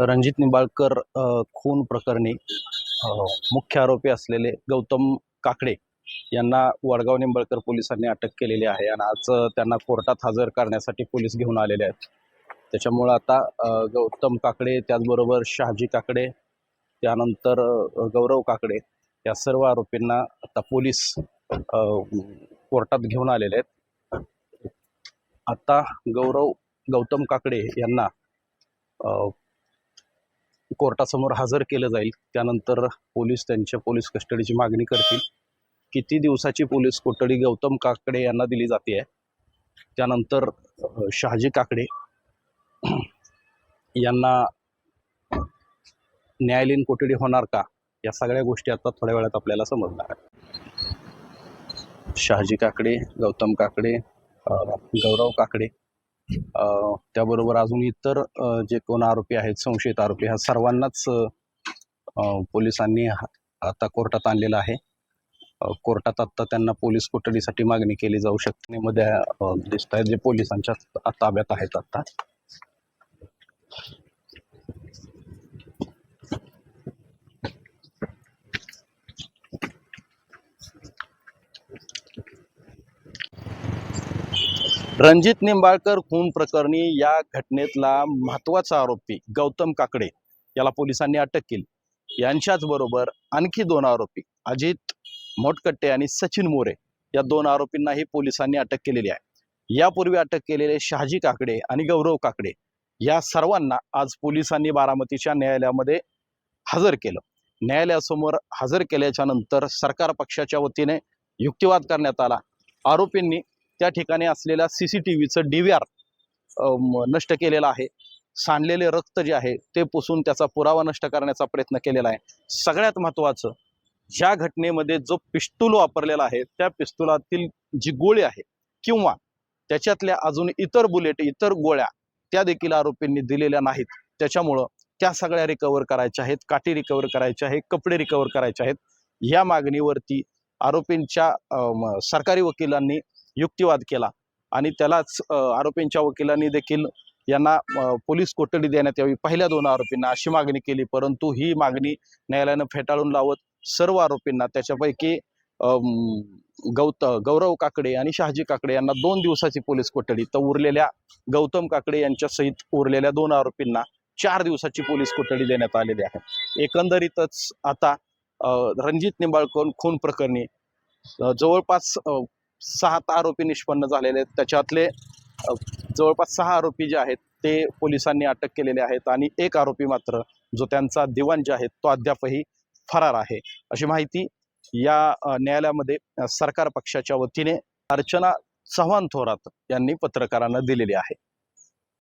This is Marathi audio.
रणजित निंबाळकर खून प्रकरणी मुख्य आरोपी असलेले गौतम काकडे यांना वडगाव निंबाळकर पोलिसांनी अटक केलेली आहे आणि आज त्यांना कोर्टात हजर करण्यासाठी पोलीस घेऊन आलेले आहेत. त्याच्यामुळं आता गौतम काकडे त्याचबरोबर शहाजी काकडे त्यानंतर गौरव काकडे या सर्व आरोपींना आता पोलीस कोर्टात घेऊन आलेले आहेत. आता गौरव गौतम काकडे यांना कोर्टासमोर हजर केलं जाईल. त्यानंतर पोलीस त्यांच्या पोलीस कस्टडीची मागणी करतील. किती दिवसाची पोलीस कोठडी गौतम काकडे यांना दिली जाते आहे. त्यानंतर शहाजी काकडे यांना न्यायालयीन कोठडी होणार का? या सगळ्या गोष्टी आता थोड्या वेळात आपल्याला समजणार आहेत. शहाजी काकडे गौतम काकडे गौरव काकडे त्याबरोबर अजून इतर जे कोण आरोपी आहेत संशयित आरोपी ह्या सर्वांनाच पोलिसांनी आता कोर्टात आणलेलं आहे. कोर्टात आता त्यांना पोलीस कोठडीसाठी मागणी केली जाऊ शकते. मध्ये दिसत आहेत जे पोलिसांच्या ताब्यात आहेत आत्ता रणजित निंबाळकर खून प्रकरणी या घटनेतला महत्त्वाचा आरोपी गौतम काकडे याला पोलिसांनी अटक केली. यांच्याच बरोबर आणखी दोन आरोपी अजित मोटकट्टे आणि सचिन मोरे या दोन आरोपींनाही पोलिसांनी अटक केलेली आहे. यापूर्वी अटक केलेले शहाजी काकडे आणि गौरव काकडे या सर्वांना आज पोलिसांनी बारामतीच्या न्यायालयामध्ये हजर केलं. न्यायालयासमोर हजर केल्याच्यानंतर सरकार पक्षाच्या वतीने युक्तिवाद करण्यात आला. आरोपींनी त्या ठिकाणी असलेल्या सी सी टी व्हीचं डी व्ही आर नष्ट केलेलं आहे. सांडलेले रक्त जे आहे ते पुसून त्याचा पुरावा नष्ट करण्याचा प्रयत्न केलेला आहे. सगळ्यात महत्त्वाचं ज्या घटनेमध्ये जो पिस्तूल वापरलेला आहे त्या पिस्तुलातील जी गोळी आहे किंवा त्याच्यातल्या अजून इतर बुलेट इतर गोळ्या त्या देखील आरोपींनी दिलेल्या नाहीत. त्याच्यामुळं त्या सगळ्या रिकवर करायच्या आहेत काठी रिकवर करायच्या आहेत कपडे रिकवर करायचे आहेत. या मागणीवरती आरोपींच्या सरकारी वकिलांनी युक्तिवाद केला. आणि त्यालाच आरोपींच्या वकिलांनी देखील यांना पोलीस कोठडी देण्यात यावी पहिल्या दोन आरोपींना अशी मागणी केली. परंतु ही मागणी न्यायालयानं फेटाळून लावत सर्व आरोपींना त्याच्यापैकी गौत गौरव काकडे आणि शहाजी काकडे यांना दोन दिवसाची पोलीस कोठडी. तर उरलेल्या गौतम काकडे यांच्यासहित उरलेल्या दोन आरोपींना चार दिवसाची पोलीस कोठडी देण्यात आलेली आहे. एकंदरीतच आता रणजित निंबाळकर खून प्रकरणी जवळपास सात आरोपी निष्पन्न झालेले आहेत. त्याच्यातले जवळपास सहा आरोपी जे आहेत ते पोलिसांनी अटक केलेले आहेत आणि एक आरोपी मात्र जो त्यांचा दिवाण जे आहे तो अद्यापही फरार आहे. अशी माहिती या न्यायालयामध्ये सरकार पक्षाच्या वतीने अर्चना चव्हाण थोरात यांनी पत्रकारांना दिलेली आहे.